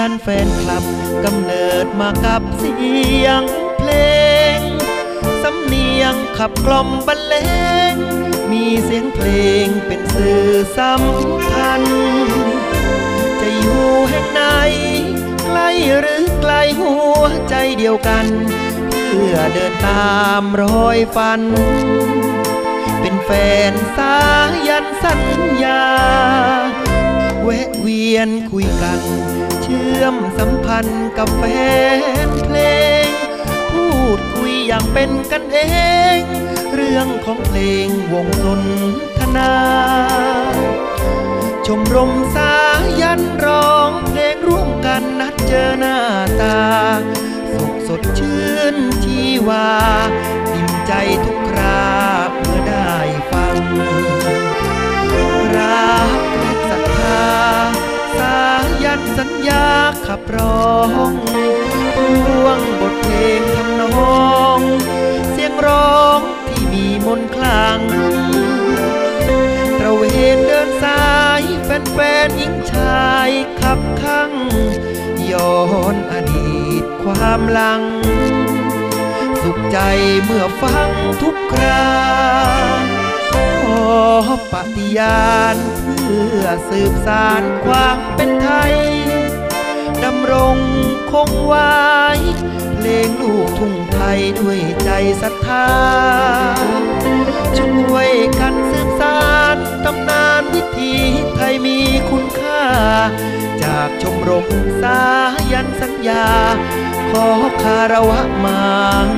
แฟนคลับกำเนิดมากับเสียงเพลง สำเนียงขับกล่อมบรรเลง มีเสียงเพลงเป็นสื่อสัมพันจะอยู่แห่งไหนใกล้หรือไกลหัวใจเดียวกัน เพื่อเดินตามรอยฝัน เป็นแฟนสายันสัญญา แวะเวียนคุยกัน เชื่อมสัมพันธ์กับแฟนเพลง พูดคุยอย่างเป็นกันเอง เรื่องของเพลงวงสนทนา ชมรมสายันร้องเพลงร่วมกันนัดเจอหน้าตาสุขสดชื่นชีวาอิ่มใจทุกครา ขับร้องพ่วงบทเพลงทำนอง เสียงร้องที่มีมนคลังตระเวนเดินสายแฟนๆหญิงชายขับข้างย้อนอดีตความหลัง สุขใจเมื่อฟังทุกคราขอปฏิญาณเพื่อสืบสารความเป็นไทย ดำรงคงไว้เพลงลูกทุ่งไทยด้วยใจศรัทธา ช่วยกันสืบสารตำนานวิถีไทยมีคุณค่า จากชมรมสายันสัญญา ขอคารวะมัง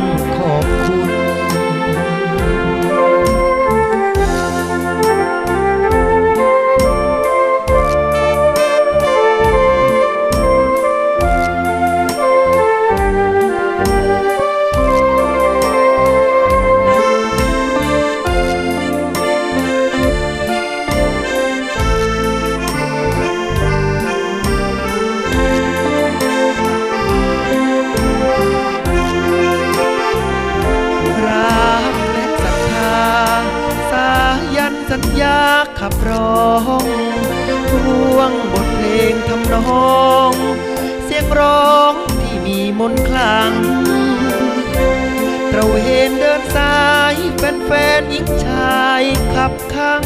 เสียงร้องที่มีมนต์คลังตระเวนเดินสายแฟนๆหญิงชายขับข้าง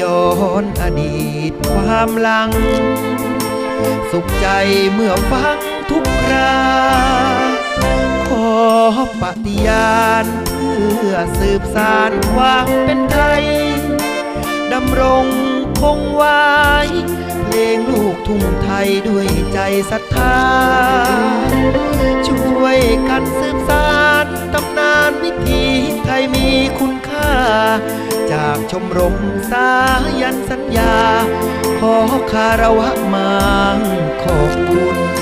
ย้อนอดีตความหลัง สุขใจเมื่อฟังทุกคราขอปฏิญาณเพื่อสืบสารความเป็นไทยดำรง คงไว้เพลงลูกทุ่งไทยด้วยใจศรัทธา ช่วยกันสืบสานตำนานวิถีไทยมีคุณค่า จากชมรมสายันสัญญา ขอคารวะมังขอบคุณ